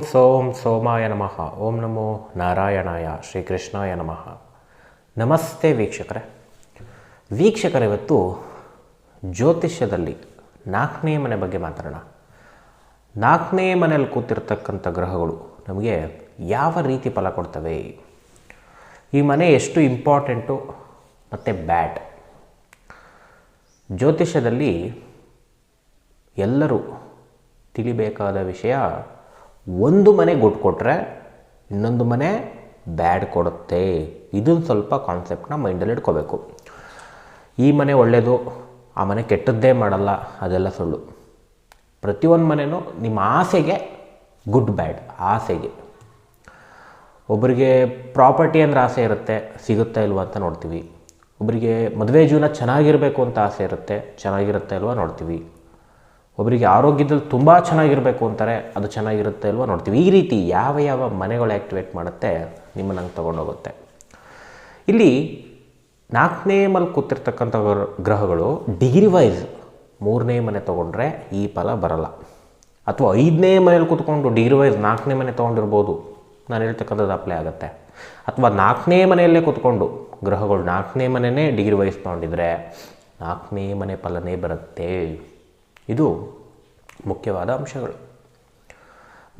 ಸೋಂ ಸೋಮಾಯ ನಮಃ. ಓಂ ನಮೋ ನಾರಾಯಣಾಯ ಶ್ರೀಕೃಷ್ಣಾಯ ನಮಃ. ನಮಸ್ತೆ ವೀಕ್ಷಕರೇ. ವೀಕ್ಷಕರ, ಇವತ್ತು ಜ್ಯೋತಿಷ್ಯದಲ್ಲಿ ನಾಲ್ಕನೇ ಮನೆ ಬಗ್ಗೆ ಮಾತಾಡೋಣ. ನಾಲ್ಕನೇ ಮನೆಯಲ್ಲಿ ಕೂತಿರ್ತಕ್ಕಂಥ ಗ್ರಹಗಳು ನಮಗೆ ಯಾವ ರೀತಿ ಫಲ ಕೊಡ್ತವೆ? ಈ ಮನೆ ಎಷ್ಟು ಇಂಪಾರ್ಟೆಂಟು ಮತ್ತು ಬ್ಯಾಡ್? ಜ್ಯೋತಿಷ್ಯದಲ್ಲಿ ಎಲ್ಲರೂ ತಿಳಿಬೇಕಾದ ವಿಷಯ ಒಂದು ಮನೆ ಗುಡ್ ಕೊಟ್ಟರೆ ಇನ್ನೊಂದು ಮನೆ ಬ್ಯಾಡ್ ಕೊಡುತ್ತೆ. ಇದನ್ನು ಸ್ವಲ್ಪ ಕಾನ್ಸೆಪ್ಟನ್ನ ಮೈಂಡಲ್ಲಿ ಇಟ್ಕೋಬೇಕು. ಈ ಮನೆ ಒಳ್ಳೆಯದು ಆ ಮನೆ ಕೆಟ್ಟದ್ದೇ ಮಾಡಲ್ಲ, ಅದೆಲ್ಲ ಸುಳ್ಳು. ಪ್ರತಿಯೊಂದು ಮನೆಯೂ ನಿಮ್ಮ ಆಸೆಗೆ ಗುಡ್ ಬ್ಯಾಡ್ ಆಸೆಗೆ. ಒಬ್ಬರಿಗೆ ಪ್ರಾಪರ್ಟಿ ಅಂದ್ರೆ ಆಸೆ ಇರುತ್ತೆ, ಸಿಗುತ್ತಾ ಇಲ್ವಾ ಅಂತ ನೋಡ್ತೀವಿ. ಒಬ್ಬರಿಗೆ ಮದುವೆ ಜೀವನ ಚೆನ್ನಾಗಿರಬೇಕು ಅಂತ ಆಸೆ ಇರುತ್ತೆ, ಚೆನ್ನಾಗಿರುತ್ತೆ ಇಲ್ವಾ ನೋಡ್ತೀವಿ. ಒಬ್ಬರಿಗೆ ಆರೋಗ್ಯದಲ್ಲಿ ತುಂಬ ಚೆನ್ನಾಗಿರಬೇಕು ಅಂತಾರೆ, ಅದು ಚೆನ್ನಾಗಿರುತ್ತೆ ಅಲ್ವಾ ನೋಡ್ತೀವಿ. ಈ ರೀತಿ ಯಾವ ಯಾವ ಮನೆಗಳು ಆ್ಯಕ್ಟಿವೇಟ್ ಮಾಡುತ್ತೆ ನಿಮ್ಮನ್ನು ಹಂಗೆ ತೊಗೊಂಡೋಗುತ್ತೆ. ಇಲ್ಲಿ ನಾಲ್ಕನೇ ಮಲ್ ಕೂತಿರ್ತಕ್ಕಂಥ ಗ್ರ- ಗ್ರಹಗಳು ಡಿಗ್ರಿ ವೈಸ್ ಮೂರನೇ ಮನೆ ತೊಗೊಂಡ್ರೆ ಈ ಫಲ ಬರಲ್ಲ. ಅಥವಾ ಐದನೇ ಮನೇಲಿ ಕೂತ್ಕೊಂಡು ಡಿಗ್ರಿ ವೈಸ್ ನಾಲ್ಕನೇ ಮನೆ ತೊಗೊಂಡಿರ್ಬೋದು. ನಾನು ಹೇಳ್ತಕ್ಕಂಥದ್ದು ಅಪ್ಲೈ ಆಗುತ್ತೆ. ಅಥವಾ ನಾಲ್ಕನೇ ಮನೆಯಲ್ಲೇ ಕೂತ್ಕೊಂಡು ಗ್ರಹಗಳು ನಾಲ್ಕನೇ ಮನೆಯೇ ಡಿಗ್ರಿ ವೈಸ್ ತೊಗೊಂಡಿದ್ರೆ ನಾಲ್ಕನೇ ಮನೆ ಫಲನೇ ಬರುತ್ತೆ. ಇದು ಮುಖ್ಯವಾದ ಅಂಶಗಳು.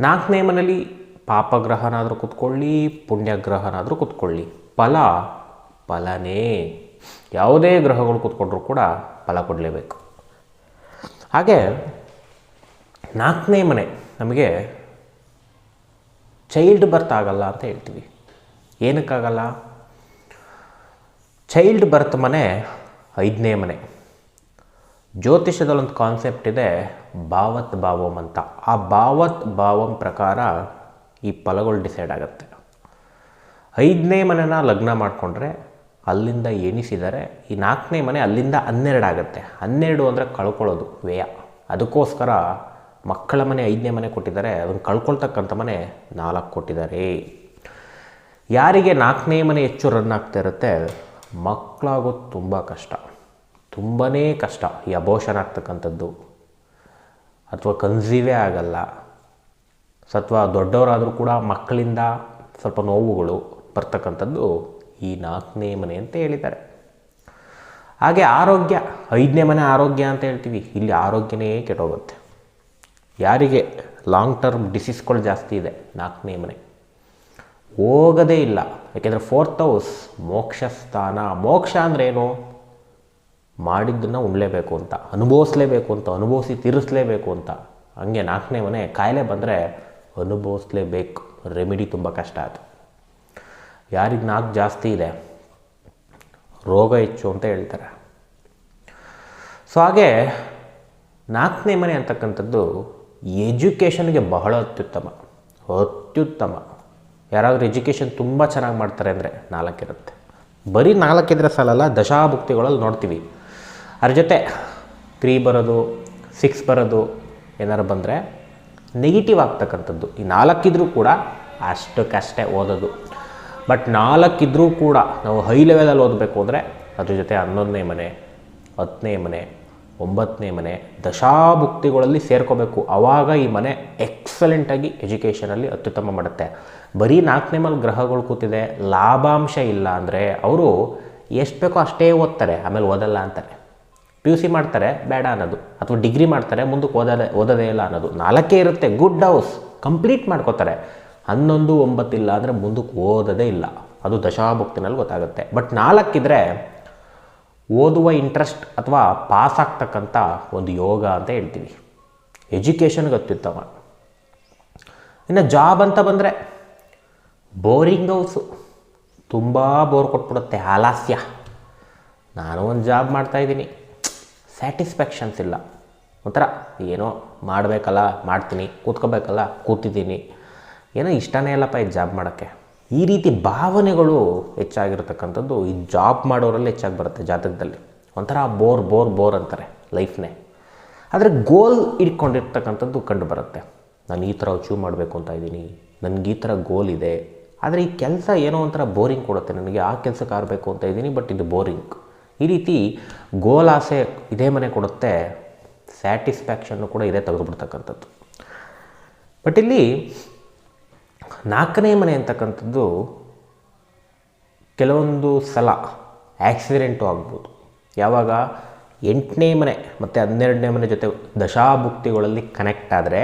ನಾಲ್ಕನೇ ಮನೆಯಲ್ಲಿ ಪಾಪಗ್ರಹನಾದರೂ ಕೂತ್ಕೊಳ್ಳಿ, ಪುಣ್ಯಗ್ರಹನಾದರೂ ಕೂತ್ಕೊಳ್ಳಿ. ಫಲ, ಫಲನೇ. ಯಾವುದೇ ಗ್ರಹಗಳು ಕೂತ್ಕೊಂಡ್ರೂ ಕೂಡ ಫಲ ಕೊಡಲೇಬೇಕು. ಹಾಗೆ ನಾಲ್ಕನೇ ಮನೆ ನಮಗೆ ಚೈಲ್ಡ್ ಬರ್ತ್ ಆಗಲ್ಲ ಅಂತ ಹೇಳ್ತೀವಿ. ಏನಕ್ಕಾಗಲ್ಲ? ಚೈಲ್ಡ್ ಬರ್ತ್ ಮನೆ ಐದನೇ ಮನೆ. ಜ್ಯೋತಿಷದಲ್ಲೊಂದು ಕಾನ್ಸೆಪ್ಟ್ ಇದೆ ಭಾವತ್ ಭಾವಂ ಅಂತ. ಆ ಭಾವತ್ ಭಾವಂ ಪ್ರಕಾರ ಈ ಫಲಗಳು ಡಿಸೈಡ್ ಆಗುತ್ತೆ. ಐದನೇ ಮನೆನ ಲಗ್ನ ಮಾಡಿಕೊಂಡ್ರೆ ಅಲ್ಲಿಂದ ಎಣಿಸಿದರೆ, ಈ ನಾಲ್ಕನೇ ಮನೆ ಅಲ್ಲಿಂದ ಹನ್ನೆರಡು ಆಗುತ್ತೆ. ಹನ್ನೆರಡು ಅಂದರೆ ಕಳ್ಕೊಳ್ಳೋದು, ವ್ಯಯ. ಅದಕ್ಕೋಸ್ಕರ ಮಕ್ಕಳ ಮನೆ ಐದನೇ ಮನೆ ಕೊಟ್ಟಿದ್ದಾರೆ, ಅದನ್ನು ಕಳ್ಕೊಳ್ತಕ್ಕಂಥ ಮನೆ ನಾಲ್ಕು ಕೊಟ್ಟಿದ್ದಾರೆ. ಯಾರಿಗೆ ನಾಲ್ಕನೇ ಮನೆ ಹೆಚ್ಚು ರನ್ ಆಗ್ತಾ ಇರುತ್ತೆ? ಮಕ್ಕಳಾಗೋದು ತುಂಬ ಕಷ್ಟ. ತುಂಬಾ ಕಷ್ಟ ಈ ಅಬೋಷನ್ ಆಗ್ತಕ್ಕಂಥದ್ದು. ಅಥವಾ ಕನ್ಸೀವೇ ಆಗಲ್ಲ. ಅಥವಾ ದೊಡ್ಡವರಾದರೂ ಕೂಡ ಮಕ್ಕಳಿಂದ ಸ್ವಲ್ಪ ನೋವುಗಳು ಬರ್ತಕ್ಕಂಥದ್ದು ಈ ನಾಲ್ಕನೇ ಮನೆ ಅಂತ ಹೇಳಿದ್ದಾರೆ. ಹಾಗೆ ಆರೋಗ್ಯ, ಐದನೇ ಮನೆ ಆರೋಗ್ಯ ಅಂತ ಹೇಳ್ತೀವಿ. ಇಲ್ಲಿ ಆರೋಗ್ಯನೇ ಕೆಟ್ಟೋಗುತ್ತೆ. ಯಾರಿಗೆ? ಲಾಂಗ್ ಟರ್ಮ್ ಡಿಸೀಸ್ಗಳು ಜಾಸ್ತಿ ಇದೆ ನಾಲ್ಕನೇ ಮನೆ. ಹೋಗೋದೇ ಇಲ್ಲ. ಯಾಕೆಂದರೆ ಫೋರ್ತ್ ಹೌಸ್ ಮೋಕ್ಷ ಸ್ಥಾನ ಮೋಕ್ಷ ಅಂದ್ರೆ ಏನು? ಮಾಡಿದ್ದನ್ನು ಉಣ್ಲೇಬೇಕು ಅಂತ, ಅನುಭವಿಸ್ಲೇಬೇಕು ಅಂತ, ಅನುಭವಿಸಿ ತೀರಿಸ್ಲೇಬೇಕು ಅಂತ. ಹಂಗೆ ನಾಲ್ಕನೇ ಮನೆ, ಕಾಯಿಲೆ ಬಂದರೆ ಅನುಭವಿಸ್ಲೇಬೇಕು. ರೆಮಿಡಿ ತುಂಬ ಕಷ್ಟ ಅದು. ಯಾರಿಗೆ ನಾಲ್ಕು ಜಾಸ್ತಿ ಇದೆ? ರೋಗ ಹೆಚ್ಚು ಅಂತ ಹೇಳ್ತಾರೆ. ಸೊ ಹಾಗೆ ನಾಲ್ಕನೇ ಮನೆ ಅಂತಕ್ಕಂಥದ್ದು ಎಜುಕೇಷನ್ಗೆ ಬಹಳ ಅತ್ಯುತ್ತಮ ಅತ್ಯುತ್ತಮ. ಯಾರಾದರೂ ಎಜುಕೇಷನ್ ತುಂಬ ಚೆನ್ನಾಗಿ ಮಾಡ್ತಾರೆ ಅಂದರೆ ನಾಲ್ಕಿರುತ್ತೆ. ಬರೀ ನಾಲ್ಕಿದ್ರೆ ಸಾಲಲ್ಲ, ದಶಾಭುಕ್ತಿಗಳಲ್ಲಿ ನೋಡ್ತೀವಿ. ಅದ್ರ ಜೊತೆ ತ್ರೀ ಬರೋದು ಸಿಕ್ಸ್ ಬರೋದು ಏನಾರು ಬಂದರೆ ನೆಗೆಟಿವ್ ಆಗ್ತಕ್ಕಂಥದ್ದು. ಈ ನಾಲ್ಕಿದ್ರೂ ಕೂಡ ಅಷ್ಟಕ್ಕಷ್ಟೇ ಓದೋದು. ಬಟ್ ನಾಲ್ಕಿದ್ರೂ ಕೂಡ ನಾವು ಹೈ ಲೆವೆಲಲ್ಲಿ ಓದಬೇಕು ಅಂದರೆ ಅದ್ರ ಜೊತೆ ಹನ್ನೊಂದನೇ ಮನೆ, ಹತ್ತನೇ ಮನೆ, ಒಂಬತ್ತನೇ ಮನೆ ದಶಾಭುಕ್ತಿಗಳಲ್ಲಿ ಸೇರ್ಕೋಬೇಕು. ಆವಾಗ ಈ ಮನೆ ಎಕ್ಸಲೆಂಟಾಗಿ ಎಜುಕೇಷನಲ್ಲಿ ಅತ್ಯುತ್ತಮ ಮಾಡುತ್ತೆ. ಬರೀ ನಾಲ್ಕನೇ ಮೇಲೆ ಗ್ರಹಗಳು ಕೂತಿದೆ, ಲಾಭಾಂಶ ಇಲ್ಲ ಅಂದರೆ ಅವರು ಎಷ್ಟು ಬೇಕೋ ಅಷ್ಟೇ ಓದ್ತಾರೆ, ಆಮೇಲೆ ಓದಲ್ಲ ಅಂತಾರೆ. ಪಿ ಯು ಸಿ ಮಾಡ್ತಾರೆ, ಬೇಡ ಅನ್ನೋದು. ಅಥವಾ ಡಿಗ್ರಿ ಮಾಡ್ತಾರೆ, ಮುಂದಕ್ಕೆ ಓದೋದೇ ಓದೋದೇ ಇಲ್ಲ ಅನ್ನೋದು. ನಾಲ್ಕೇ ಇರುತ್ತೆ ಗುಡ್ ಹೌಸ್ ಕಂಪ್ಲೀಟ್ ಮಾಡ್ಕೋತಾರೆ. ಹನ್ನೊಂದು ಒಂಬತ್ತಿಲ್ಲ ಅಂದರೆ ಮುಂದಕ್ಕೆ ಓದೋದೇ ಇಲ್ಲ. ಅದು ದಶಾಭಕ್ತಿನಲ್ಲಿ ಗೊತ್ತಾಗುತ್ತೆ. ಬಟ್ ನಾಲ್ಕಿದ್ರೆ ಓದುವ ಇಂಟ್ರೆಸ್ಟ್ ಅಥವಾ ಪಾಸ್ ಆಗ್ತಕ್ಕಂಥ ಒಂದು ಯೋಗ ಅಂತ ಹೇಳ್ತೀವಿ. ಎಜುಕೇಷನ್ಗೆ ಅತ್ಯುತ್ತಮ ಇನ್ನು ಜಾಬ್ ಅಂತ ಬಂದರೆ ಬೋರಿಂಗ್ ಹೌಸು ತುಂಬ ಬೋರ್ ಕೊಟ್ಬಿಡುತ್ತೆ, ಆಲಾಸ್ಯ. ನಾನು ಒಂದು ಜಾಬ್ ಮಾಡ್ತಾಯಿದ್ದೀನಿ ಸ್ಯಾಟಿಸ್ಫ್ಯಾಕ್ಷನ್ಸ್ ಇಲ್ಲ. ಒಂಥರ, ಏನೋ ಮಾಡಬೇಕಲ್ಲ, ಮಾಡ್ತೀನಿ, ಕೂತ್ಕೋಬೇಕಲ್ಲ, ಕೂತಿದ್ದೀನಿ. ಏನೋ ಇಷ್ಟನೇ ಇಲ್ಲಪ್ಪ ಈ ಜಾಬ್ ಮಾಡೋಕ್ಕೆ. ಈ ರೀತಿ ಭಾವನೆಗಳು ಹೆಚ್ಚಾಗಿರ್ತಕ್ಕಂಥದ್ದು ಈ ಜಾಬ್ ಮಾಡೋರಲ್ಲಿ ಹೆಚ್ಚಾಗಿ ಬರುತ್ತೆ ಜಾತಕದಲ್ಲಿ. ಒಂಥರ ಬೋರ್ ಬೋರ್ ಬೋರ್ ಅಂತಾರೆ ಲೈಫ್ನೇ ಆದರೆ ಗೋಲ್ ಇಟ್ಕೊಂಡಿರ್ತಕ್ಕಂಥದ್ದು ಕಂಡು ಬರುತ್ತೆ ನಾನು ಈ ಥರ ಅಚೀವ್ ಮಾಡಬೇಕು ಅಂತ ಇದ್ದೀನಿ, ನನಗೆ ಈ ಥರ ಗೋಲ್ ಇದೆ. ಆದರೆ ಈ ಕೆಲಸ ಏನೋ ಒಂಥರ ಬೋರಿಂಗ್ ಕೊಡುತ್ತೆ. ನನಗೆ ಆ ಕೆಲಸಕ್ಕೆ ಆರಬೇಕು ಅಂತ ಇದ್ದೀನಿ ಬಟ್ ಇದು ಬೋರಿಂಗ್ ಈ ರೀತಿ ಗೋಲಾಸೆ ಇದೇ ಮನೆ ಕೊಡುತ್ತೆ, ಸ್ಯಾಟಿಸ್ಫ್ಯಾಕ್ಷನ್ನು ಕೂಡ ಇದೇ ತೆಗೆದುಬಿಡ್ತಕ್ಕಂಥದ್ದು. ಬಟ್ ಇಲ್ಲಿ ನಾಲ್ಕನೇ ಮನೆ ಅಂತಕ್ಕಂಥದ್ದು ಕೆಲವೊಂದು ಸಲ ಆಕ್ಸಿಡೆಂಟು ಆಗ್ಬೋದು. ಯಾವಾಗ ಎಂಟನೇ ಮನೆ ಮತ್ತು ಹನ್ನೆರಡನೇ ಮನೆ ಜೊತೆ ದಶಾಭುಕ್ತಿಗಳಲ್ಲಿ ಕನೆಕ್ಟ್ ಆದರೆ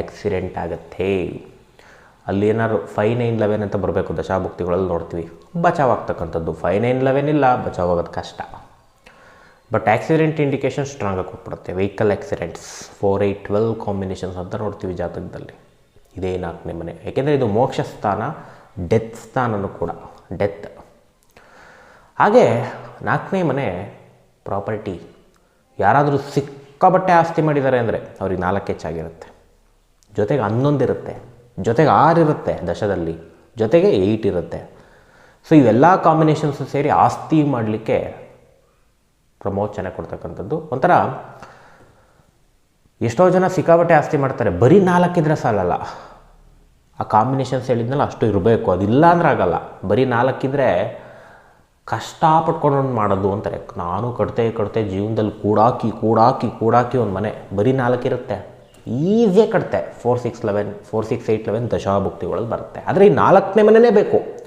ಆಕ್ಸಿಡೆಂಟ್ ಆಗುತ್ತೆ. ಅಲ್ಲಿ ಏನಾದ್ರು ಫೈ ನೈನ್ ಲೆವೆನ್ ಅಂತ ಬರಬೇಕು ದಶಾಭುಕ್ತಿಗಳಲ್ಲಿ ನೋಡ್ತೀವಿ. ಬಚಾವ್ ಆಗ್ತಕ್ಕಂಥದ್ದು ನೈನ್ ಲೆವೆನ್ ಇಲ್ಲ ಬಚಾವ್ ಕಷ್ಟ. ಬಟ್ ಆಕ್ಸಿಡೆಂಟ್ ಇಂಡಿಕೇಶನ್ ಸ್ಟ್ರಾಂಗ್ ಆಗಿ ಕೊಟ್ಬಿಡುತ್ತೆ. Vehicle accidents four eight twelve combinations ಅಂತ ನೋಡ್ತೀವಿ ಜಾತಕದಲ್ಲಿ. ಇದೇ ನಾಲ್ಕನೇ ಮನೆ ಯಾಕೆಂದರೆ ಇದು ಮೋಕ್ಷ ಸ್ಥಾನ ಡೆತ್ ಸ್ಥಾನನೂ ಕೂಡ. ಡೆತ್ ಹಾಗೆ ನಾಲ್ಕನೇ ಮನೆ ಪ್ರಾಪರ್ಟಿ ಯಾರಾದರೂ ಸಿಕ್ಕಾಬಟ್ಟೆ ಆಸ್ತಿ ಮಾಡಿದ್ದಾರೆ ಅಂದರೆ ಅವ್ರಿಗೆ ನಾಲ್ಕು ಹೆಚ್ಚಾಗಿರುತ್ತೆ ಜೊತೆಗೆ ಹನ್ನೊಂದಿರುತ್ತೆ ಜೊತೆಗೆ ಆರು ಇರುತ್ತೆ ದಶದಲ್ಲಿ. ಜೊತೆಗೆ ಏಯ್ಟ್ ಇರುತ್ತೆ. ಸೊ ಇವೆಲ್ಲ ಕಾಂಬಿನೇಷನ್ಸು ಸೇರಿ ಆಸ್ತಿ ಮಾಡಲಿಕ್ಕೆ ಪ್ರಮೋಚನೆ ಕೊಡ್ತಕ್ಕಂಥದ್ದು. ಒಂಥರ ಎಷ್ಟೋ ಜನ ಸಿಕ್ಕಾಪಟ್ಟೆ ಆಸ್ತಿ ಮಾಡ್ತಾರೆ, ಬರೀ ನಾಲ್ಕಿದ್ರೆ ಸಾಲಲ್ಲ. ಆ ಕಾಂಬಿನೇಷನ್ಸ್ ಹೇಳಿದ್ನಲ್ಲ, ಅಷ್ಟು ಇರಬೇಕು. ಅದಿಲ್ಲ ಅಂದ್ರೆ ಆಗಲ್ಲ. ಬರೀ ನಾಲ್ಕಿದ್ರೆ ಕಷ್ಟಪಟ್ಕೊಂಡು ಮಾಡೋದು ಅಂತಾರೆ. ನಾನು ಕಟ್ತೆ ಕಟ್ತೆ ಜೀವನದಲ್ಲಿ ಕೂಡಾಕಿ ಕೂಡಾಕಿ ಕೂಡಾಕಿ ಒಂದು ಮನೆ. ಬರೀ ನಾಲ್ಕಿರುತ್ತೆ. ಈಸಿಯಾಗಿ ಕಟ್ತೆ. Four six eleven four six eight eleven ದಶಾಭುಕ್ತಿಗಳಲ್ಲಿ ಬರುತ್ತೆ. ಆದರೆ ಈ ನಾಲ್ಕನೇ ಮನೆಯೇ ಬೇಕು.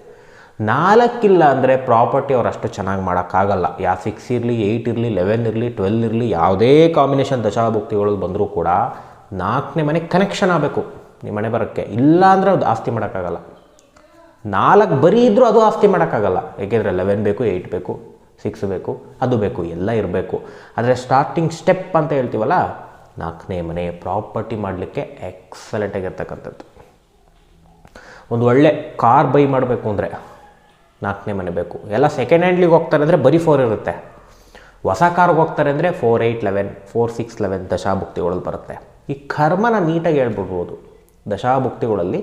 ನಾಲ್ಕಿಲ್ಲ ಅಂದರೆ ಪ್ರಾಪರ್ಟಿ ಅವ್ರು ಅಷ್ಟು ಚೆನ್ನಾಗಿ ಮಾಡೋಕ್ಕಾಗಲ್ಲ. ಯಾ ಸಿಕ್ಸ್ ಇರಲಿ, ಏಯ್ಟ್ ಇರಲಿ, ಲೆವೆನ್ ಇರಲಿ, ಟ್ವೆಲ್ ಇರಲಿ, ಯಾವುದೇ ಕಾಂಬಿನೇಷನ್ ದಶಾಭುಕ್ತಿಗಳು ಬಂದರೂ ಕೂಡ ನಾಲ್ಕನೇ ಮನೆಗೆ ಕನೆಕ್ಷನ್ ಆಗಬೇಕು ನಿಮ್ಮ ಮನೆ ಬರೋಕ್ಕೆ. ಇಲ್ಲ ಅಂದರೆ ಅದು ಆಸ್ತಿ ಮಾಡೋಕ್ಕಾಗಲ್ಲ. ನಾಲ್ಕು ಬರೀ ಇದ್ದರೂ ಅದು ಆಸ್ತಿ ಮಾಡೋಕ್ಕಾಗಲ್ಲ. ಏಕೆಂದರೆ ಲೆವೆನ್ ಬೇಕು, ಏಯ್ಟ್ ಬೇಕು, ಸಿಕ್ಸ್ ಬೇಕು, ಅದು ಬೇಕು, ಎಲ್ಲ ಇರಬೇಕು. ಆದರೆ ಸ್ಟಾರ್ಟಿಂಗ್ ಸ್ಟೆಪ್ ಅಂತ ಹೇಳ್ತೀವಲ್ಲ, ನಾಲ್ಕನೇ ಮನೆ ಪ್ರಾಪರ್ಟಿ ಮಾಡಲಿಕ್ಕೆ ಎಕ್ಸಲೆಂಟಾಗಿರ್ತಕ್ಕಂಥದ್ದು ಒಂದು ಒಳ್ಳೆ ಕಾರ್ ಬೈ ಮಾಡಬೇಕು ಅಂದರೆ ನಾಲ್ಕನೇ ಮನೆ ಬೇಕು. ಎಲ್ಲ ಸೆಕೆಂಡ್ ಹ್ಯಾಂಡ್ಲಿಗೆ ಹೋಗ್ತಾರೆ ಅಂದರೆ ಬರೀ ಫೋರ್ ಇರುತ್ತೆ. ಹೊಸ ಕಾರ್ಗೆ ಹೋಗ್ತಾರೆ ಅಂದರೆ four eight eleven four six eleven ದಶಾಭುಕ್ತಿಗಳಲ್ಲಿ ಬರುತ್ತೆ. ಈ ಕರ್ಮನ ನೀಟಾಗಿ ಹೇಳ್ಬಿಡ್ಬೋದು. ದಶಾಭುಕ್ತಿಗಳಲ್ಲಿ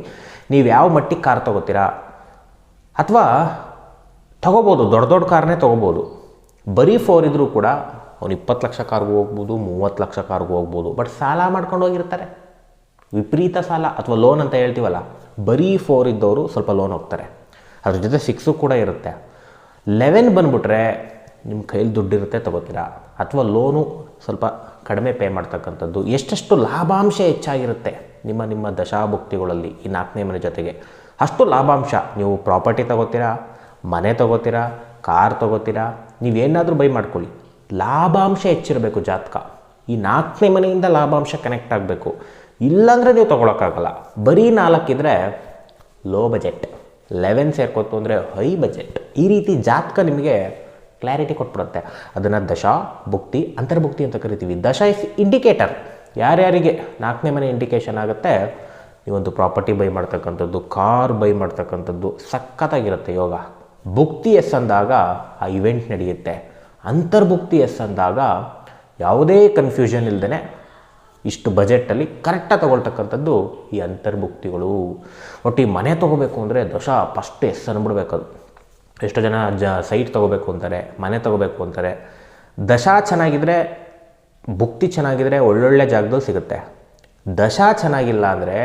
ನೀವು ಯಾವ ಮಟ್ಟಿಗೆ ಕಾರ್ ತೊಗೋತೀರಾ? ಅಥವಾ ತೊಗೋಬೋದು, ದೊಡ್ಡ ದೊಡ್ಡ ಕಾರನ್ನೇ ತೊಗೋಬೋದು. ಬರೀ ಫೋರ್ ಇದ್ದರೂ ಕೂಡ ಅವ್ನು ಇಪ್ಪತ್ತು ಲಕ್ಷ ಕಾರ್ಗೂ ಹೋಗ್ಬೋದು, ಮೂವತ್ತು ಲಕ್ಷ ಕಾರ್ಗೂ ಹೋಗ್ಬೋದು. ಬಟ್ ಸಾಲ ಮಾಡ್ಕೊಂಡು ಹೋಗಿರ್ತಾರೆ. ವಿಪರೀತ ಸಾಲ ಅಥವಾ ಲೋನ್ ಅಂತ ಹೇಳ್ತೀವಲ್ಲ, ಬರೀ ಫೋರ್ ಇದ್ದವರು ಸ್ವಲ್ಪ ಲೋನ್ ಹೋಗ್ತಾರೆ. ಅದ್ರ ಜೊತೆ ಸಿಕ್ಸು ಕೂಡ ಇರುತ್ತೆ. ಲೆವೆನ್ ಬಂದುಬಿಟ್ರೆ ನಿಮ್ಮ ಕೈಲಿ ದುಡ್ಡಿರುತ್ತೆ ತೊಗೋತೀರಾ? ಅಥವಾ ಲೋನು ಸ್ವಲ್ಪ ಕಡಿಮೆ ಪೇ ಮಾಡ್ತಕ್ಕಂಥದ್ದು. ಎಷ್ಟೆಷ್ಟು ಲಾಭಾಂಶ ಹೆಚ್ಚಾಗಿರುತ್ತೆ ನಿಮ್ಮ ನಿಮ್ಮ ದಶಾಭುಕ್ತಿಗಳಲ್ಲಿ ಈ ನಾಲ್ಕನೇ ಮನೆ ಜೊತೆಗೆ? ಅಷ್ಟು ಲಾಭಾಂಶ. ನೀವು ಪ್ರಾಪರ್ಟಿ ತೊಗೋತೀರಾ? ಮನೆ ತೊಗೋತೀರಾ? ಕಾರ್ ತೊಗೋತೀರಾ? ನೀವೇನಾದರೂ ಬೈ ಮಾಡ್ಕೊಳ್ಳಿ. ಲಾಭಾಂಶ ಹೆಚ್ಚಿರಬೇಕು ಜಾತಕ. ಈ ನಾಲ್ಕನೇ ಮನೆಯಿಂದ ಲಾಭಾಂಶ ಕನೆಕ್ಟ್ ಆಗಬೇಕು. ಇಲ್ಲಾಂದರೆ ನೀವು ತೊಗೊಳಕ್ಕಾಗಲ್ಲ. ಬರೀ ನಾಲ್ಕಿದ್ರೆ ಲೋ ಬಜೆಟ್ ಲೆವೆನ್ ಸೇರ್ಕೋತು ಅಂದರೆ ಹೈ ಬಜೆಟ್. ಈ ರೀತಿ ಜಾತಕ ನಿಮಗೆ ಕ್ಲಾರಿಟಿ ಕೊಟ್ಬಿಡುತ್ತೆ. ಅದನ್ನು ದಶಾ, ಭುಕ್ತಿ, ಅಂತರ್ಭುಕ್ತಿ ಅಂತ ಕರಿತೀವಿ. ದಶ ಇಸ್ ಇಂಡಿಕೇಟರ್ ಯಾರ್ಯಾರಿಗೆ ನಾಲ್ಕನೇ ಮನೆ ಇಂಡಿಕೇಶನ್ ಆಗುತ್ತೆ? ನೀವೊಂದು ಪ್ರಾಪರ್ಟಿ ಬೈ ಮಾಡ್ತಕ್ಕಂಥದ್ದು ಕಾರ್ ಬೈ ಮಾಡ್ತಕ್ಕಂಥದ್ದು ಸಖತ್ತಾಗಿರುತ್ತೆ ಯೋಗ. ಭುಕ್ತಿ ಎಸ್ ಅಂದಾಗ ಆ ಇವೆಂಟ್ ನಡೆಯುತ್ತೆ. ಅಂತರ್ಭುಕ್ತಿ ಎಸ್ ಅಂದಾಗ ಯಾವುದೇ ಕನ್ಫ್ಯೂಷನ್ ಇಲ್ಲದೇ ಇಷ್ಟು ಬಜೆಟಲ್ಲಿ ಕರೆಕ್ಟಾಗಿ ತೊಗೊಳ್ತಕ್ಕಂಥದ್ದು ಈ ಅಂತರ್ಭುಕ್ತಿಗಳು. ಒಟ್ಟು ಈ ಮನೆ ತೊಗೋಬೇಕು ಅಂದರೆ ದಶ ಫಸ್ಟ್ ಎಸ್ ಅಂದ್ಬಿಡ್ಬೇಕು ಅದು. ಎಷ್ಟೋ ಜನ ಜ ಸೈಟ್ ತೊಗೋಬೇಕು ಅಂತಾರೆ, ಮನೆ ತೊಗೋಬೇಕು ಅಂತಾರೆ. ದಶಾ ಚೆನ್ನಾಗಿದ್ದರೆ ಭುಕ್ತಿ ಚೆನ್ನಾಗಿದ್ದರೆ ಒಳ್ಳೊಳ್ಳೆ ಜಾಗದಲ್ಲಿ ಸಿಗುತ್ತೆ. ದಶಾ ಚೆನ್ನಾಗಿಲ್ಲ ಅಂದರೆ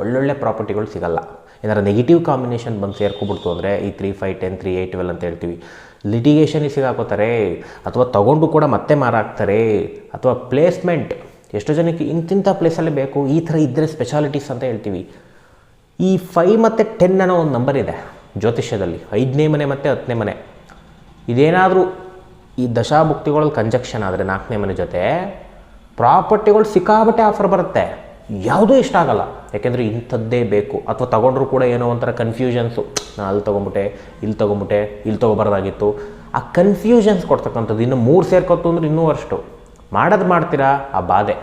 ಒಳ್ಳೊಳ್ಳೆ ಪ್ರಾಪರ್ಟಿಗಳು ಸಿಗಲ್ಲ. ಏನಾರ ನೆಗೆಟಿವ್ ಕಾಂಬಿನೇಷನ್ ಬಂದು ಸೇರ್ಕೊಬಿಡ್ತು ಅಂದರೆ ಈ three five ten three eight twelve ಅಂತ ಹೇಳ್ತೀವಿ. ಲಿಟಿಗೇಷನಿಗೆ ಸಿಗಾಕೋತಾರೆ, ಅಥವಾ ತೊಗೊಂಡು ಕೂಡ ಮತ್ತೆ ಮಾರಾಕ್ತಾರೆ, ಅಥವಾ ಪ್ಲೇಸ್ಮೆಂಟ್ ಎಷ್ಟೋ ಜನಕ್ಕೆ ಇಂತಿಂಥ ಪ್ಲೇಸಲ್ಲೇ ಬೇಕು, ಈ ಥರ ಇದ್ದರೆ ಸ್ಪೆಷಾಲಿಟೀಸ್ ಅಂತ ಹೇಳ್ತೀವಿ. ಈ ಫೈವ್ ಮತ್ತು ಟೆನ್ ಅನ್ನೋ ಒಂದು ನಂಬರ್ ಇದೆ ಜ್ಯೋತಿಷ್ಯದಲ್ಲಿ. ಐದನೇ ಮನೆ ಮತ್ತು ಹತ್ತನೇ ಮನೆ. ಇದೇನಾದರೂ ಈ ದಶಾಭುಕ್ತಿಗಳಲ್ಲಿ ಕಂಜಕ್ಷನ್ ಆದರೆ ನಾಲ್ಕನೇ ಮನೆ ಜೊತೆ ಪ್ರಾಪರ್ಟಿಗಳು ಸಿಕ್ಕಾಬಟ್ಟೆ ಆಫರ್ ಬರುತ್ತೆ. ಯಾವುದೂ ಇಷ್ಟ ಆಗಲ್ಲ. ಯಾಕೆಂದರೆ ಇಂಥದ್ದೇ ಬೇಕು. ಅಥವಾ ತೊಗೊಂಡ್ರು ಕೂಡ ಏನೋ ಒಂಥರ ಕನ್ಫ್ಯೂಷನ್ಸು ನಾನು ಅಲ್ಲಿ ತೊಗೊಂಬಿಟ್ಟೆ, ಇಲ್ಲಿ ತೊಗೊಂಬಿಟ್ಟೆ, ಇಲ್ಲಿ ತೊಗೊಬಾರ್ದಾಗಿತ್ತು. ಆ ಕನ್ಫ್ಯೂಷನ್ಸ್ ಕೊಡ್ತಕ್ಕಂಥದ್ದು ಇನ್ನು ಮೂರು ಸೇರ್ಕೊತು ಅಂದ್ರೆ ಇನ್ನೂ ಅಷ್ಟು ಮಾಡೋದು ಮಾಡ್ತೀರಾ? ಆ ಬಾಧೆ.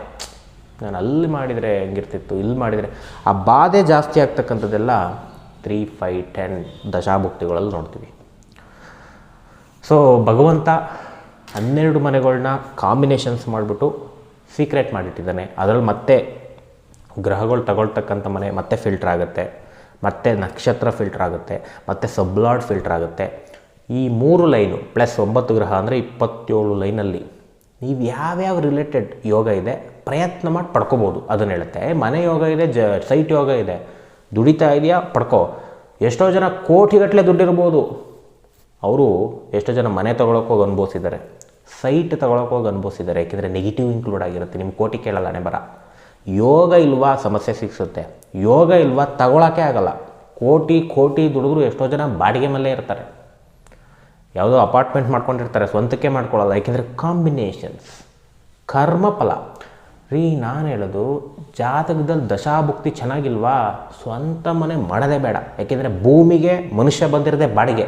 ನಾನು ಅಲ್ಲಿ ಮಾಡಿದರೆ ಹೆಂಗಿರ್ತಿತ್ತು, ಇಲ್ಲಿ ಮಾಡಿದರೆ. ಆ ಬಾಧೆ ಜಾಸ್ತಿ ಆಗ್ತಕ್ಕಂಥದ್ದೆಲ್ಲ ತ್ರೀ ಫೈ ಟೆನ್ ದಶಾಭುಕ್ತಿಗಳಲ್ಲಿ ನೋಡ್ತೀವಿ. ಸೊ ಭಗವಂತ ಹನ್ನೆರಡು ಮನೆಗಳನ್ನ ಕಾಂಬಿನೇಷನ್ಸ್ ಮಾಡಿಬಿಟ್ಟು ಸೀಕ್ರೆಟ್ ಮಾಡಿಟ್ಟಿದ್ದಾನೆ. ಅದರಲ್ಲಿ ಮತ್ತೆ ಗ್ರಹಗಳು ತಗೊಳ್ತಕ್ಕಂಥ ಮನೆ, ಮತ್ತೆ ಫಿಲ್ಟರ್ ಆಗುತ್ತೆ. ಮತ್ತೆ ನಕ್ಷತ್ರ ಫಿಲ್ಟರ್ ಆಗುತ್ತೆ, ಮತ್ತು ಸಬ್ಲಾಡ್ ಫಿಲ್ಟರ್ ಆಗುತ್ತೆ. ಈ ಮೂರು ಲೈನು ಪ್ಲಸ್ ಒಂಬತ್ತು ಗ್ರಹ ಅಂದರೆ ಇಪ್ಪತ್ತೇಳು ಲೈನಲ್ಲಿ ನೀವು ಯಾವ್ಯಾವ ರಿಲೇಟೆಡ್ ಯೋಗ ಇದೆ, ಪ್ರಯತ್ನ ಮಾಡಿ ಪಡ್ಕೋಬೋದು. ಅದನ್ನು ಹೇಳುತ್ತೆ ಮನೆ ಯೋಗ ಇದೆ, ಜ ಸೈಟ್ ಯೋಗ ಇದೆ. ದುಡಿತಾ ಇದೆಯಾ? ಪಡ್ಕೋ. ಎಷ್ಟೋ ಜನ ಕೋಟಿಗಟ್ಟಲೆ ದುಡ್ಡಿರ್ಬೋದು. ಅವರು ಎಷ್ಟೋ ಜನ ಮನೆ ಹೋಗಿ ಅನುಭವಿಸಿದ್ದಾರೆ ಸೈಟ್ ಹೋಗಿ ಅನುಭವಿಸಿದ್ದಾರೆ ಯಾಕೆಂದರೆ ನೆಗೆಟಿವ್ ಇನ್ಕ್ಲೂಡ್ ಆಗಿರುತ್ತೆ. ನಿಮ್ಮ ಕೋಟಿ ಕೇಳಲ್ಲ ಬರ. ಯೋಗ ಇಲ್ವಾ? ಸಮಸ್ಯೆ ಸಿಕ್ಸುತ್ತೆ ಯೋಗ ಇಲ್ವಾ? ತಗೊಳಕ್ಕೆ ಆಗಲ್ಲ. ಕೋಟಿ ಕೋಟಿ ದುಡಿದ್ರು ಎಷ್ಟೋ ಜನ ಬಾಡಿಗೆ ಮೇಲೆ ಇರ್ತಾರೆ. ಯಾವುದೋ ಅಪಾರ್ಟ್ಮೆಂಟ್ ಮಾಡ್ಕೊಂಡಿರ್ತಾರೆ, ಸ್ವಂತಕ್ಕೆ ಮಾಡ್ಕೊಳ್ಳಲ್ಲ. ಯಾಕೆಂದರೆ ಕಾಂಬಿನೇಷನ್ಸ್ ಕರ್ಮಫಲ. ರೀ, ನಾನು ಹೇಳೋದು, ಜಾತಕದಲ್ಲಿ ದಶಾಭುಕ್ತಿ ಚೆನ್ನಾಗಿಲ್ವಾ? ಸ್ವಂತ ಮನೆ ಮಾಡೋದೇ ಬೇಡ. ಯಾಕೆಂದರೆ ಭೂಮಿಗೆ ಮನುಷ್ಯ ಬಂದಿರದೆ ಬಾಡಿಗೆ.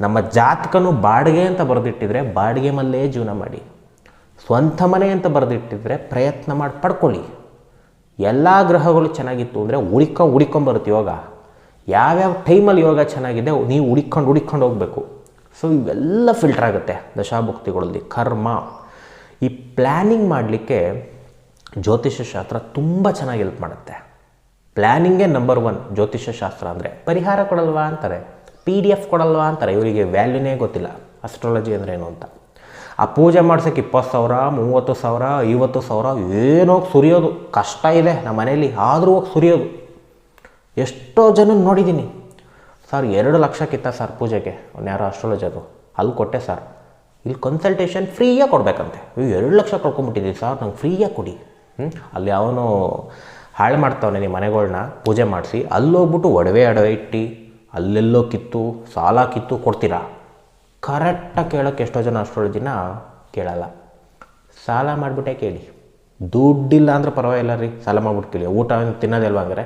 ನಮ್ಮ ಜಾತಕನು ಬಾಡಿಗೆ ಅಂತ ಬರೆದಿಟ್ಟಿದ್ರೆ ಬಾಡಿಗೆ ಮಲ್ಲೇ ಜೀವನ ಮಾಡಿ. ಸ್ವಂತ ಮನೆ ಅಂತ ಬರೆದಿಟ್ಟಿದ್ರೆ ಪ್ರಯತ್ನ ಮಾಡಿ ಪಡ್ಕೊಳ್ಳಿ. ಎಲ್ಲ ಗ್ರಹಗಳು ಚೆನ್ನಾಗಿತ್ತು ಅಂದರೆ ಹುಡಿಕೊ ಬರುತ್ತೆ ಯೋಗ ಯಾವ್ಯಾವ ಟೈಮಲ್ಲಿ ಯೋಗ ಚೆನ್ನಾಗಿದೆ, ನೀವು ಉಳಿಕೊಂಡು ಉಳಿಕೊಂಡು ಹೋಗಬೇಕು. ಸೊ ಇವೆಲ್ಲ ಫಿಲ್ಟರ್ ಆಗುತ್ತೆ ದಶಾಭುಕ್ತಿಗಳಲ್ಲಿ. ಕರ್ಮ. ಈ ಪ್ಲ್ಯಾನಿಂಗ್ ಮಾಡಲಿಕ್ಕೆ ಜ್ಯೋತಿಷ್ಯ ಶಾಸ್ತ್ರ ತುಂಬ ಚೆನ್ನಾಗಿ ಹೆಲ್ಪ್ ಮಾಡುತ್ತೆ. ಪ್ಲ್ಯಾನಿಂಗೇ ನಂಬರ್ ಒನ್ ಜ್ಯೋತಿಷ್ಯ ಶಾಸ್ತ್ರ ಅಂದರೆ ಪರಿಹಾರ ಕೊಡಲ್ವಾ ಅಂತಾರೆ. ಪಿ ಡಿ ಎಫ್ ಕೊಡಲ್ವಾ ಅಂತಾರೆ. ಇವರಿಗೆ ವ್ಯಾಲ್ಯೂನೇ ಗೊತ್ತಿಲ್ಲ. ಅಸ್ಟ್ರಾಲಜಿ ಅಂದರೆ ಏನು ಅಂತ. ಆ ಪೂಜೆ ಮಾಡ್ಸೋಕ್ಕೆ ಇಪ್ಪತ್ತು ಸಾವಿರ, ಮೂವತ್ತು ಸಾವಿರ, ಐವತ್ತು ಸಾವಿರ, ಏನೋ ಸುರಿಯೋದು. ಕಷ್ಟ ಇದೆ ನಮ್ಮ ಮನೇಲಿ ಆದರೂ ಹೋಗಿ ಸುರಿಯೋದು. ಎಷ್ಟೋ ಜನ ನೋಡಿದ್ದೀನಿ. ಸರ್, ಎರಡು ಲಕ್ಷಕ್ಕಿತ್ತ ಸರ್ ಪೂಜೆಗೆ. ಅವ್ನು ಯಾರೋ ಅದು. ಅಲ್ಲಿ ಕೊಟ್ಟೆ ಸರ್. ಇಲ್ಲಿ ಕನ್ಸಲ್ಟೇಷನ್ ಫ್ರೀಯಾಗಿ ಕೊಡಬೇಕಂತೆ. ಇವು ಎರಡು ಲಕ್ಷ ಕಳ್ಕೊಂಬಿಟ್ಟಿದ್ದೀವಿ ಸರ್, ನಂಗೆ ಫ್ರೀಯಾಗಿ ಕೊಡಿ. ಅಲ್ಲಿ ಅವನು ಹಾಳು ಮಾಡ್ತಾವನೆ ನಿಮ್ಮ ಮನೆಗಳನ್ನ ಪೂಜೆ ಮಾಡಿಸಿ, ಅಲ್ಲೋಗ್ಬಿಟ್ಟು ಒಡವೆ ಅಡವೆ ಇಟ್ಟು, ಅಲ್ಲೆಲ್ಲೋ ಕಿತ್ತು, ಸಾಲ ಕಿತ್ತು ಕೊಡ್ತೀರಾ? ಕರೆಕ್ಟಾಗಿ ಕೇಳೋಕ್ಕೆ ಎಷ್ಟೋ ಜನ ಅಸ್ಟ್ರಾಲಜಿನ ಕೇಳಲ್ಲ. ಸಾಲ ಮಾಡಿಬಿಟ್ಟೆ ಕೇಳಿ. ದುಡ್ಡಿಲ್ಲ ಅಂದ್ರೆ ಪರವಾಗಿಲ್ಲ ರೀ, ಸಾಲ ಮಾಡ್ಬಿಟ್ಟು ಕೇಳಿ. ಊಟ ತಿನ್ನೋದಿಲ್ವ ಅಂದರೆ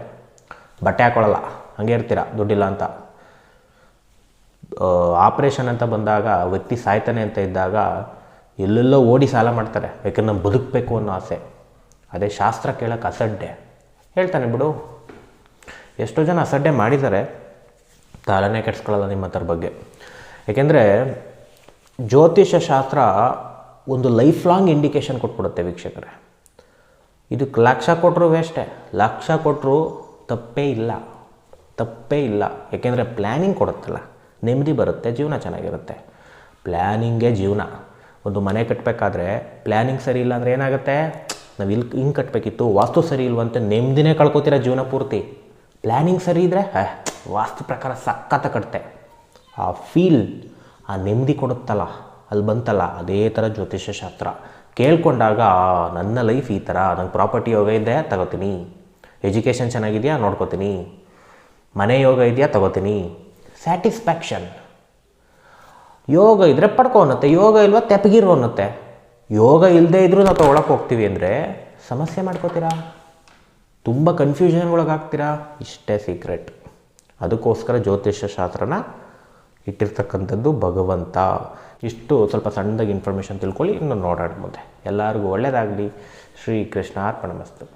ಬಟ್ಟೆ ಹಾಕೊಳ್ಳಲ್ಲ ಹಂಗೆ ಇರ್ತೀರಾ? ದುಡ್ಡಿಲ್ಲ ಅಂತ. ಆಪ್ರೇಷನ್ ಅಂತ ಬಂದಾಗ, ವ್ಯಕ್ತಿ ಸಾಯ್ತಾನೆ ಅಂತ ಇದ್ದಾಗ ಎಲ್ಲೆಲ್ಲೋ ಓಡಿ ಸಾಲ ಮಾಡ್ತಾರೆ. ಯಾಕಂದ್ರೆ ನಾನು ಬದುಕಬೇಕು ಅನ್ನೋ ಆಸೆ. ಅದೇ ಶಾಸ್ತ್ರ ಕೇಳೋಕ್ಕೆ ಅಸಡ್ಡೆ. ಹೇಳ್ತಾನೆ ಬಿಡು. ಎಷ್ಟೋ ಜನ ಅಸಡ್ಡೆ ಮಾಡಿದ್ದಾರೆ. ತಾಳನೇ ಕೆಡ್ಸ್ಕೊಳ್ಳಲ್ಲ ನಿಮ್ಮ ಹತ್ರ ಬಗ್ಗೆ. ಏಕೆಂದರೆ ಜ್ಯೋತಿಷ್ಯ ಶಾಸ್ತ್ರ ಒಂದು ಲೈಫ್ ಲಾಂಗ್ ಇಂಡಿಕೇಶನ್ ಕೊಟ್ಬಿಡುತ್ತೆ ವೀಕ್ಷಕರೇ. ಇದಕ್ಕೆ ಲಕ್ಷ ಕೊಟ್ಟರು ವೇಸ್ಟೇ ಲಕ್ಷ ಕೊಟ್ಟರು ತಪ್ಪೇ ಇಲ್ಲ. ತಪ್ಪೇ ಇಲ್ಲ. ಏಕೆಂದರೆ ಪ್ಲ್ಯಾನಿಂಗ್ ಕೊಡುತ್ತಲ್ಲ. ನೆಮ್ಮದಿ ಬರುತ್ತೆ, ಜೀವನ ಚೆನ್ನಾಗಿರುತ್ತೆ. ಪ್ಲ್ಯಾನಿಂಗೇ ಜೀವನ. ಒಂದು ಮನೆ ಕಟ್ಟಬೇಕಾದ್ರೆ ಪ್ಲ್ಯಾನಿಂಗ್ ಸರಿ ಇಲ್ಲ ಅಂದರೆ ಏನಾಗುತ್ತೆ? ನಾವು ಇಲ್ಲಿ ಹಿಂಗೆ ಕಟ್ಟಬೇಕಿತ್ತು ವಾಸ್ತು ಸರಿ ಇಲ್ವಂತೆ ನೆಮ್ಮದಿನೇ ಕಳ್ಕೊತೀರ ಜೀವನ ಪೂರ್ತಿ. ಪ್ಲ್ಯಾನಿಂಗ್ ಸರಿ ಇದ್ದರೆ ವಾಸ್ತು ಪ್ರಕಾರ ಸಖತ್ತ ಕಟ್ತೆ. ಆ ಫೀಲ್, ಆ ನೆಮ್ಮದಿ ಕೊಡುತ್ತಲ್ಲ ಅಲ್ಲಿ ಬಂತಲ್ಲ, ಅದೇ ಥರ ಜ್ಯೋತಿಷ್ಯ ಶಾಸ್ತ್ರ. ಕೇಳ್ಕೊಂಡಾಗ ನನ್ನ ಲೈಫ್ ಈ ಥರ ನಂಗೆ ಪ್ರಾಪರ್ಟಿ ಯೋಗ ಇದೆ, ತಗೋತೀನಿ. ಎಜುಕೇಷನ್ ಚೆನ್ನಾಗಿದೆಯಾ ನೋಡ್ಕೋತೀನಿ. ಮನೆ ಯೋಗ ಇದೆಯಾ ತಗೋತೀನಿ. ಸ್ಯಾಟಿಸ್ಫ್ಯಾಕ್ಷನ್ ಯೋಗ ಇದ್ದರೆ ಅನ್ನತ್ತೆ. ಯೋಗ ಇಲ್ವಾ ತೆಪ್ಪಗಿರು ಅನ್ನತ್ತೆ. ಯೋಗ ಇಲ್ಲದೆ ಇದ್ದರೂ ನಾವು ತೊಗೊಳಕ್ಕೆ ಹೋಗ್ತೀವಿ ಅಂದರೆ ಸಮಸ್ಯೆ ಮಾಡ್ಕೋತೀರಾ? ತುಂಬ ಕನ್ಫ್ಯೂಷನ್ಗೊಳಗಾಗ್ತೀರಾ ಇಷ್ಟೇ ಸೀಕ್ರೆಟ್ ಅದಕ್ಕೋಸ್ಕರ ಜ್ಯೋತಿಷ್ಯ ಶಾಸ್ತ್ರನ ಇಟ್ಟಿರ್ತಕ್ಕಂಥದ್ದು ಭಗವಂತ. ಇಷ್ಟು ಸ್ವಲ್ಪ ಸಣ್ಣದಾಗಿ ಇನ್ಫಾರ್ಮೇಷನ್ ತಿಳ್ಕೊಳ್ಳಿ, ಇನ್ನು ನೋಡೋಣ ಮುಂದೆ. ಎಲ್ಲರಿಗೂ ಒಳ್ಳೆಯದಾಗಲಿ ಶ್ರೀ ಕೃಷ್ಣ ಅರ್ಪಣಮಸ್ತು.